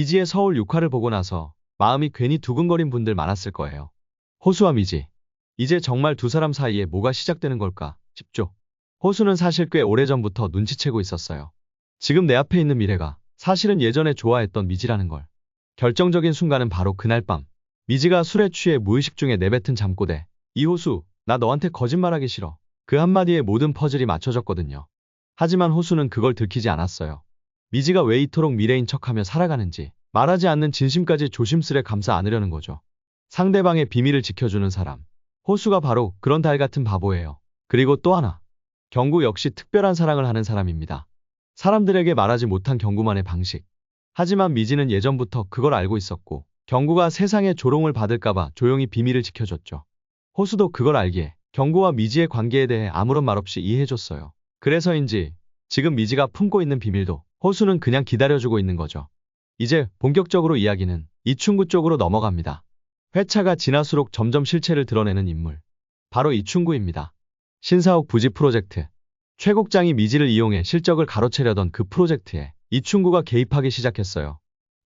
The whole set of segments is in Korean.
미지의 서울 6화를 보고 나서 마음이 괜히 두근거린 분들 많았을 거예요. 호수와 미지. 이제 정말 두 사람 사이에 뭐가 시작되는 걸까 싶죠. 호수는 사실 꽤 오래전부터 눈치채고 있었어요. 지금 내 앞에 있는 미래가 사실은 예전에 좋아했던 미지라는 걸. 결정적인 순간은 바로 그날 밤. 미지가 술에 취해 무의식 중에 내뱉은 잠꼬대. 이호수, 나 너한테 거짓말하기 싫어. 그 한마디에 모든 퍼즐이 맞춰졌거든요. 하지만 호수는 그걸 들키지 않았어요. 미지가 왜 이토록 미래인 척하며 살아가는지 말하지 않는 진심까지 조심스레 감싸 안으려는 거죠. 상대방의 비밀을 지켜주는 사람. 호수가 바로 그런 달 같은 바보예요. 그리고 또 하나. 경구 역시 특별한 사랑을 하는 사람입니다. 사람들에게 말하지 못한 경구만의 방식. 하지만 미지는 예전부터 그걸 알고 있었고 경구가 세상에 조롱을 받을까봐 조용히 비밀을 지켜줬죠. 호수도 그걸 알기에 경구와 미지의 관계에 대해 아무런 말 없이 이해해줬어요. 그래서인지 지금 미지가 품고 있는 비밀도 호수는 그냥 기다려주고 있는 거죠. 이제 본격적으로 이야기는 이충구 쪽으로 넘어갑니다. 회차가 지날수록 점점 실체를 드러내는 인물. 바로 이충구입니다. 신사옥 부지 프로젝트. 최국장이 미지를 이용해 실적을 가로채려던 그 프로젝트에 이충구가 개입하기 시작했어요.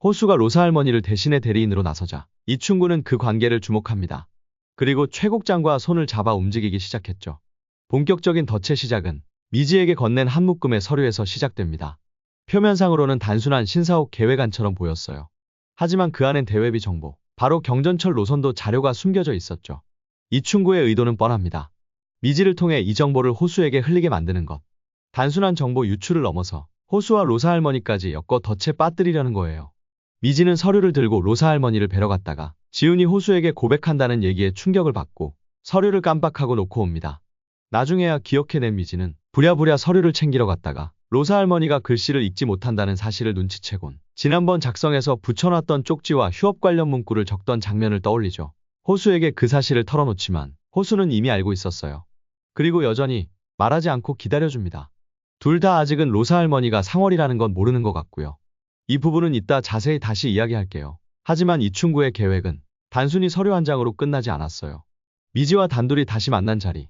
호수가 로사 할머니를 대신해 대리인으로 나서자 이충구는 그 관계를 주목합니다. 그리고 최국장과 손을 잡아 움직이기 시작했죠. 본격적인 덫의 시작은 미지에게 건넨 한 묶음의 서류에서 시작됩니다. 표면상으로는 단순한 신사옥 계획안처럼 보였어요. 하지만 그 안엔 대외비 정보, 바로 경전철 노선도 자료가 숨겨져 있었죠. 이충구의 의도는 뻔합니다. 미지를 통해 이 정보를 호수에게 흘리게 만드는 것. 단순한 정보 유출을 넘어서 호수와 로사 할머니까지 엮어 덫에 빠뜨리려는 거예요. 미지는 서류를 들고 로사 할머니를 뵈러 갔다가 지훈이 호수에게 고백한다는 얘기에 충격을 받고 서류를 깜빡하고 놓고 옵니다. 나중에야 기억해낸 미지는 부랴부랴 서류를 챙기러 갔다가 로사 할머니가 글씨를 읽지 못한다는 사실을 눈치채곤 지난번 작성해서 붙여놨던 쪽지와 휴업 관련 문구를 적던 장면을 떠올리죠. 호수에게 그 사실을 털어놓지만 호수는 이미 알고 있었어요. 그리고 여전히 말하지 않고 기다려줍니다. 둘 다 아직은 로사 할머니가 상월이라는 건 모르는 것 같고요. 이 부분은 이따 자세히 다시 이야기할게요. 하지만 이충구의 계획은 단순히 서류 한 장으로 끝나지 않았어요. 미지와 단둘이 다시 만난 자리.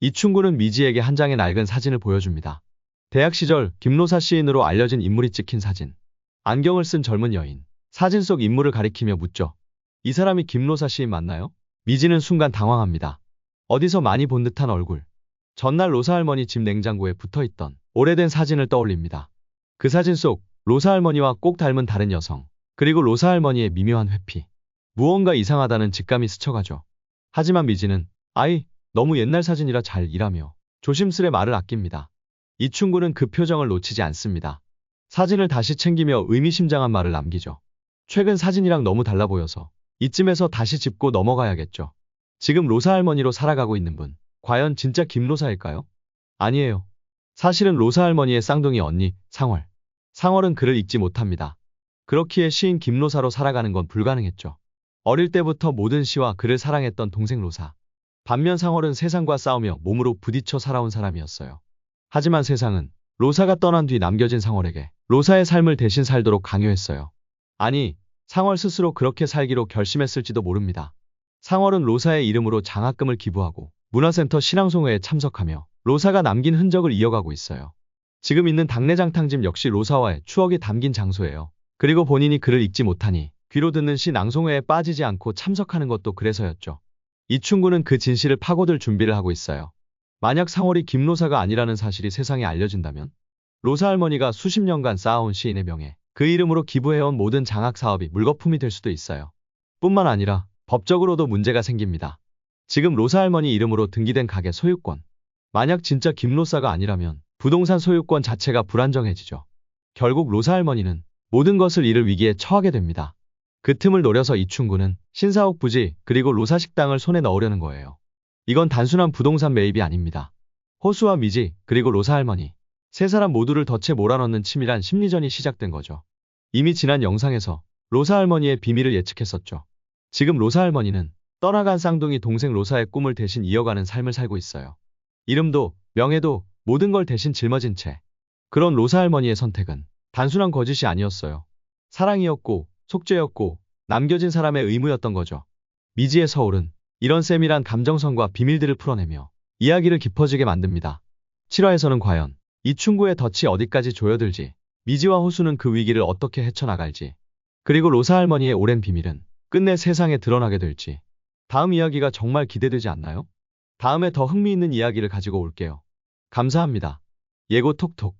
이충구는 미지에게 한 장의 낡은 사진을 보여줍니다. 대학 시절 김로사 시인으로 알려진 인물이 찍힌 사진. 안경을 쓴 젊은 여인. 사진 속 인물을 가리키며 묻죠. 이 사람이 김로사 시인 맞나요? 미지는 순간 당황합니다. 어디서 많이 본 듯한 얼굴. 전날 로사 할머니 집 냉장고에 붙어 있던 오래된 사진을 떠올립니다. 그 사진 속 로사 할머니와 꼭 닮은 다른 여성, 그리고 로사 할머니의 미묘한 회피. 무언가 이상하다는 직감이 스쳐가죠. 하지만 미지는 아이, 너무 옛날 사진이라 잘 이라며 조심스레 말을 아낍니다. 이충구는 그 표정을 놓치지 않습니다. 사진을 다시 챙기며 의미심장한 말을 남기죠. 최근 사진이랑 너무 달라 보여서 이쯤에서 다시 짚고 넘어가야겠죠. 지금 로사 할머니로 살아가고 있는 분, 과연 진짜 김로사일까요? 아니에요. 사실은 로사 할머니의 쌍둥이 언니, 상월. 상월은 그를 잊지 못합니다. 그렇기에 시인 김로사로 살아가는 건 불가능했죠. 어릴 때부터 모든 시와 그를 사랑했던 동생 로사. 반면 상월은 세상과 싸우며 몸으로 부딪혀 살아온 사람이었어요. 하지만 세상은 로사가 떠난 뒤 남겨진 상월에게 로사의 삶을 대신 살도록 강요했어요. 아니, 상월 스스로 그렇게 살기로 결심했을지도 모릅니다. 상월은 로사의 이름으로 장학금을 기부하고 문화센터 신앙송회에 참석하며 로사가 남긴 흔적을 이어가고 있어요. 지금 있는 당내장탕집 역시 로사와의 추억이 담긴 장소예요. 그리고 본인이 그를 잊지 못하니 귀로 듣는 시 낭송회에 빠지지 않고 참석하는 것도 그래서였죠. 이충구는 그 진실을 파고들 준비를 하고 있어요. 만약 상월이 김로사가 아니라는 사실이 세상에 알려진다면 로사 할머니가 수십 년간 쌓아온 시인의 명예, 그 이름으로 기부해온 모든 장학 사업이 물거품이 될 수도 있어요. 뿐만 아니라 법적으로도 문제가 생깁니다. 지금 로사 할머니 이름으로 등기된 가게 소유권. 만약 진짜 김로사가 아니라면 부동산 소유권 자체가 불안정해지죠. 결국 로사 할머니는 모든 것을 잃을 위기에 처하게 됩니다. 그 틈을 노려서 이충구는 신사옥 부지 그리고 로사 식당을 손에 넣으려는 거예요. 이건 단순한 부동산 매입이 아닙니다. 호수와 미지 그리고 로사 할머니 세 사람 모두를 덫에 몰아넣는 치밀한 심리전이 시작된 거죠. 이미 지난 영상에서 로사 할머니의 비밀을 예측했었죠. 지금 로사 할머니는 떠나간 쌍둥이 동생 로사의 꿈을 대신 이어가는 삶을 살고 있어요. 이름도 명예도 모든 걸 대신 짊어진 채. 그런 로사 할머니의 선택은 단순한 거짓이 아니었어요. 사랑이었고 속죄였고 남겨진 사람의 의무였던 거죠. 미지의 서울은 이런 세밀한 감정선과 비밀들을 풀어내며 이야기를 깊어지게 만듭니다. 7화에서는 과연 이충구의 덫이 어디까지 조여들지 미지와 호수는 그 위기를 어떻게 헤쳐나갈지 그리고 로사 할머니의 오랜 비밀은 끝내 세상에 드러나게 될지. 다음 이야기가 정말 기대되지 않나요? 다음에 더 흥미있는 이야기를 가지고 올게요. 감사합니다. 예고 톡톡.